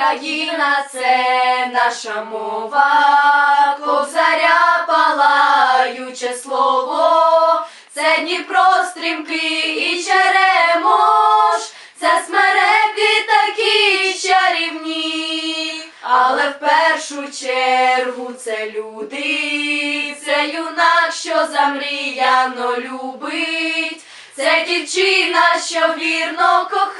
Україна це наша мова, козаря палаюче слово, це Дніпро стрімкий і черемош, це смереки такі чарівні, але в першу чергу це люди, це юнак, що замріяно любить, це дівчина, що вірно кохає,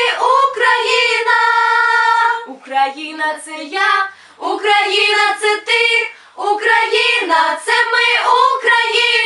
це ти, Україна, це ми Україна.